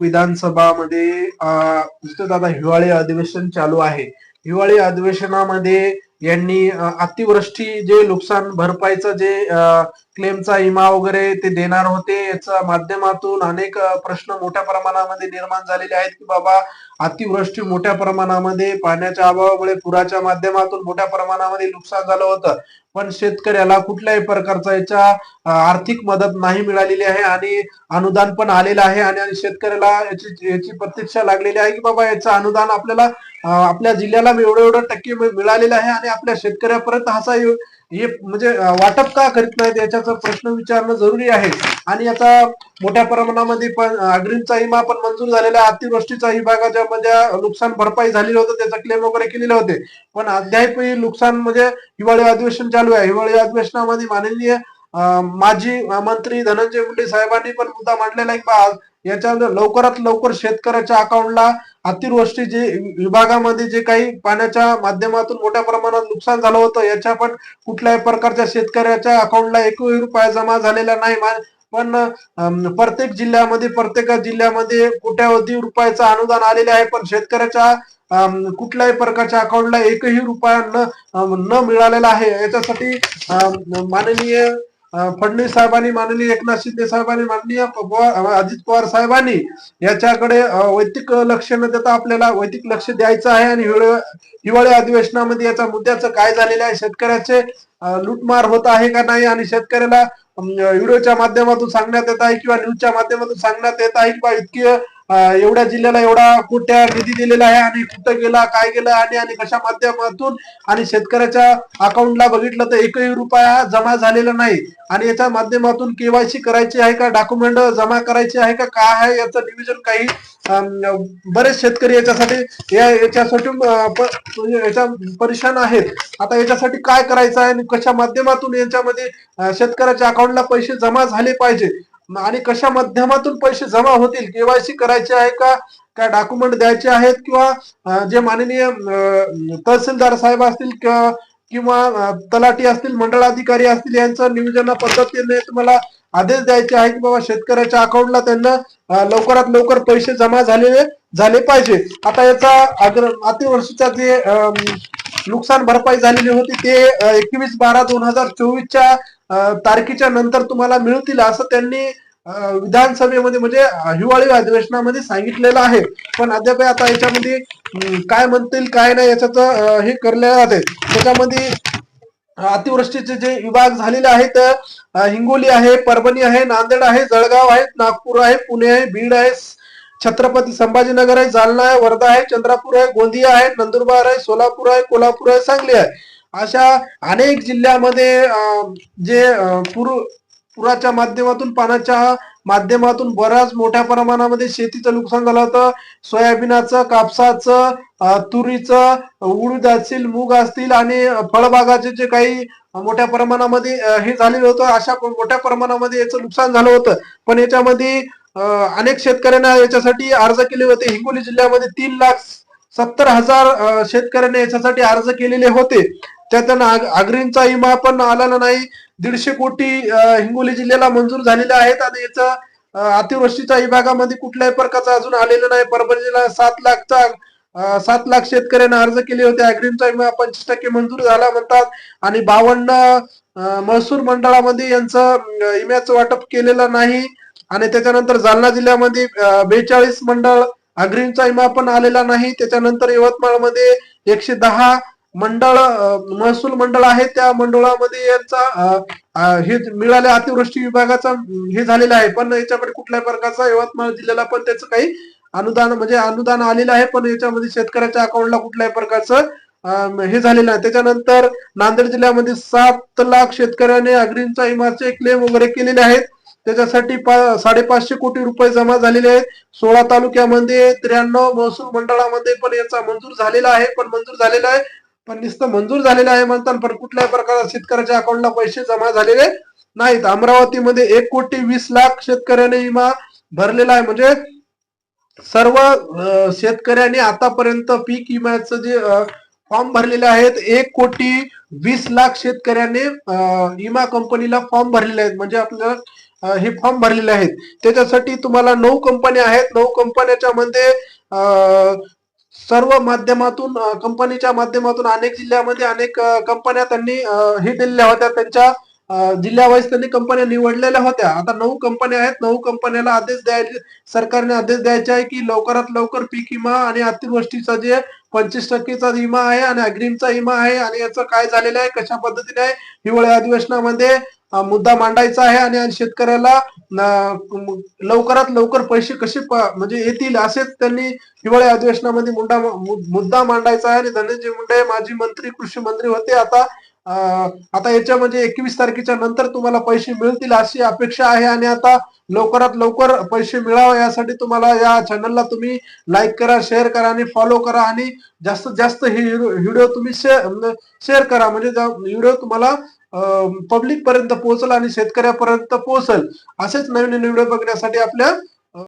विधानसभामध्ये अं, नुसतं आता हिवाळी अधिवेशन चालू आहे. हिवाळी अधिवेशनामध्ये यांनी अतिवृष्टी जे नुकसान भरपाईचं जे क्लेमचा इमा वगैरे ते देणार होते याच्या माध्यमातून अनेक प्रश्न मोठ्या प्रमाणामध्ये निर्माण झालेले आहेत की बाबा अतिवृष्टी मोठ्या प्रमाणामध्ये पाण्याच्या अभावामुळे पुराच्या माध्यमातून मोठ्या प्रमाणामध्ये नुकसान झालं होतं. पण शेतकऱ्याला कुठल्याही प्रकारचा याच्या आर्थिक मदत नाही मिळालेली आहे आणि अनुदान पण आलेलं आहे आणि शेतकऱ्याला याची याची प्रतीक्षा लागलेली आहे की बाबा याचं अनुदान आपल्याला आपल्या जिल्ह्याला एवढं एवढं टक्के मिळालेलं आहे आणि आपल्या शेतकऱ्यापर्यंत असा हे म्हणजे वाटप का करीत नाहीत याच्याचा प्रश्न विचारणं जरुरी आहे. आणि आता मोठ्या प्रमाणामध्ये पण अग्रिमचा विमा पण मंजूर झालेला अतिवृष्टीचा विभागाच्या म्हणजे नुकसान भरपाई झालेलं होतं त्याचा क्लेम वगैरे केलेले होते. पण अद्यापही नुकसान म्हणजे हिवाळी अधिवेशन चालू आहे. हिवाळी अधिवेशनामध्ये माननीय माजी मंत्री धनंजय मुंडे साहेबांनी पण मुद्दा मांडलेला आहे याच्या लवकरात लवकर शेतकऱ्याच्या अकाउंटला अतिवृष्टी जे विभागामध्ये जे काही पाण्याच्या माध्यमातून मोठ्या प्रमाणात नुकसान झालं होतं याच्या पण कुठल्याही प्रकारच्या शेतकऱ्याच्या अकाउंटला एकही रुपया जमा झालेला नाही. पण प्रत्येक जिल्ह्यामध्ये प्रत्येक जिल्ह्यामध्ये कोट्यावधी रुपयाचं अनुदान आलेले आहे पण शेतकऱ्याच्या कुठल्याही प्रकारच्या अकाउंटला एकही रुपया न न मिळालेला आहे. याच्यासाठी माननीय फडणवीस साहेबांनी माननीय एकनाथ शिंदे साहेबांनी माननीय अजित पवार साहेबांनी याच्याकडे अं, वैयक्तिक लक्ष न देता आपल्याला वैयक्तिक लक्ष द्यायचं आहे आणि हिवाळी अधिवेशनामध्ये याचा मुद्द्याचं काय झालेलं आहे शेतकऱ्याचे लूटमार होत आहे का नाही आणि शेतकऱ्याला व्हिडिओच्या माध्यमातून सांगण्यात येत आहे किंवा न्यूजच्या माध्यमातून सांगण्यात येत आहे किंवा इतकी एवढ्या जिल्ह्याला एवढा कुठ्या निधी दिलेला आहे आणि कुठं गेला काय गेला आणि आणि कशा माध्यमातून आणि शेतकऱ्याच्या अकाउंटला बघितलं तर एकही रुपया जमा झालेला नाही. आणि याच्या माध्यमातून केवायसी करायची आहे का डॉक्युमेंट जमा करायचे आहे का काय आहे याचं डिव्हिजन काही बरेच शेतकरी याच्यासाठी या- याच्यासाठी म्हणजे याच्या परेशान आहेत. आता याच्यासाठी काय करायचं आहे आणि कशा माध्यमातून यांच्यामध्ये शेतकऱ्याच्या अकाउंटला पैसे जमा झाले पाहिजे? आणि कशा माध्यमातून पैसे जमा होतील? केवायसी करायचे आहे का? काय डॉक्युमेंट द्यायचे आहेत किंवा जे माननीय तहसीलदार साहेब असतील किंवा तलाठी असतील मंडळाधिकारी असतील यांचं नियोजन पद्धतीने तुम्हाला आदेश द्यायचे आहे की बाबा शेतकऱ्याच्या अकाउंटला त्यांना लवकरात लवकर पैसे जमा झालेले झाले पाहिजे. आता याचा अग्र अतिवर्षीचा जे नुकसान भरपाई झालेली होती. ते एकवीस बारा दोन हजार चोवीसच्या तारखेच्या नंतर तुम्हाला मिळतील असं त्यांनी विधानसभेमध्ये म्हणजे हिवाळी अधिवेशनामध्ये सांगितलेलं आहे. पण अद्याप आता याच्यामध्ये काय म्हणतील काय नाही याच्यात हे करले जाते त्याच्यामध्ये अतिवृष्टीचे जे विभाग झालेले आहेत हिंगोली आहे परभणी आहे नांदेड आहे जळगाव आहे नागपूर आहे पुणे आहे बीड आहे छत्रपती संभाजीनगर आहे जालना आहे वर्धा आहे चंद्रपूर आहे गोंदिया आहे नंदुरबार आहे सोलापूर आहे कोल्हापूर आहे सांगली आहे. अशा अनेक जिल्ह्यामध्ये जे पूर पुराच्या माध्यमातून पाण्याच्या माध्यमातून बऱ्याच मोठ्या प्रमाणामध्ये शेतीचं नुकसान झालं होतं. सोयाबीनाचं कापसाचं तुरीचं उडीद असतील मूग असतील आणि फळबागाचे जे काही मोठ्या प्रमाणामध्ये हे झालेलं होतं अशा मोठ्या प्रमाणामध्ये याचं नुकसान झालं होतं. पण याच्यामध्ये अनेक शेतकऱ्यांना याच्यासाठी अर्ज केले होते. हिंगोली जिल्ह्यामध्ये तीन लाख सत्तर हजार शेतकऱ्यांनी याच्यासाठी अर्ज केलेले होते. त्यातून आग्रींचा विमा पण आलेला नाही. दीडशे कोटी हिंगोली जिल्ह्याला मंजूर झालेले आहेत आणि याचा अतिवृष्टीच्या विभागामध्ये कुठल्याही प्रकारचा अजून आलेला नाही. परभणी जिल्हा सात लाखचा सात लाख शेतकऱ्यांना अर्ज केले होते. अग्रिमचा विमा पंचवीस टक्के मंजूर झाला म्हणतात. आणि बावन्न महसूल मंडळामध्ये यांचं अं, विम्याचं वाटप केलेलं नाही. आणि त्याच्यानंतर जालना जिल्ह्यामध्ये बेचाळीस मंडळ अग्रिमचा विमा पण आलेला नाही. त्याच्यानंतर यवतमाळमध्ये एकशे दहा मंडळ महसूल मंडळ आहे त्या मंडळामध्ये यांचा हे मिळाले अतिवृष्टी विभागाचा हे झालेला आहे. पण याच्याकडे कुठल्या प्रकारचा यवतमाळ जिल्ह्याला पण त्याचं काही अनुदान म्हणजे अनुदान आलेलं आहे. पण याच्यामध्ये शेतकऱ्याच्या अकाउंटला कुठल्याही प्रकारचं हे झालेलं आहे त्याच्यानंतर नांदेड जिल्ह्यामध्ये सात लाख शेतकऱ्याने अग्रिमचा इमारचे क्लेम वगैरे केलेले आहेत. त्याच्यासाठी साडेपाचशे कोटी रुपये जमा झालेले आहेत. सोळा तालुक्यामध्ये त्र्याण्णव महसूल मंडळामध्ये पण याचा मंजूर झालेला आहे पण मंजूर झालेला आहे. पण नुसतं मंजूर झालेला आहे म्हणतात पण कुठल्याही प्रकारच्या शेतकऱ्याच्या अकाउंटला पैसे जमा झालेले नाहीत. अमरावतीमध्ये एक कोटी वीस लाख शेतकऱ्याने विमा भरलेला आहे. म्हणजे सर्व शेतकऱ्यांनी आतापर्यंत पीक विम्याचं जे फॉर्म भरलेले आहेत एक कोटी वीस लाख शेतकऱ्याने विमा कंपनीला फॉर्म भरलेले आहेत. म्हणजे आपल्याला हे फॉर्म भरलेले आहेत. त्याच्यासाठी तुम्हाला नऊ कंपन्या आहेत. नऊ कंपन्याच्या मध्ये सर्व माध्यमातून कंपनीच्या माध्यमातून अनेक जिल्ह्यामध्ये अनेक कंपन्या त्यांनी हे दिलेल्या होत्या. त्यांच्या जिल्ह्यावाईज त्यांनी कंपन्या निवडलेल्या होत्या. आता नऊ कंपन्या आहेत. नऊ कंपन्याला आदेश द्यायचे सरकारने आदेश द्यायचे आहे की लवकरात लवकर पीक विमा आणि अतिवृष्टीचा जे पंचवीस टक्केचा विमा आहे आणि अग्रिमचा विमा आहे आणि याचं काय झालेलं आहे कशा पद्धतीने आहे हिवाळी अधिवेशनामध्ये मुद्दा मांडायचा आहे आणि शेतकऱ्याला लवकरात लवकर पैसे कसे म्हणजे येतील असेच त्यांनी हिवाळी अधिवेशनामध्ये मुद्दा मुद्दा मांडायचा आहे. आणि धनंजय मुंडे माजी मंत्री कृषी मंत्री होते. आता आता आता याच्यामध्ये म्हणजे एकवीस तारखेच्या नंतर तुम्हाला पैसे मिळतील अशी अपेक्षा आहे. आणि आता लवकरात लवकर पैसे मिळावे यासाठी तुम्हाला या चॅनलला तुम्ही लाईक करा शेअर करा आणि फॉलो करा. आणि जास्तीत जास्त हे व्हिडिओ तुम्ही शेअर करा. म्हणजे व्हिडिओ तुम्हाला पब्लिक पर्यंत पोहोचल आणि शेतकऱ्यापर्यंत पोहोचल. असेच नवीन नवीन व्हिडिओ बघण्यासाठी आपल्या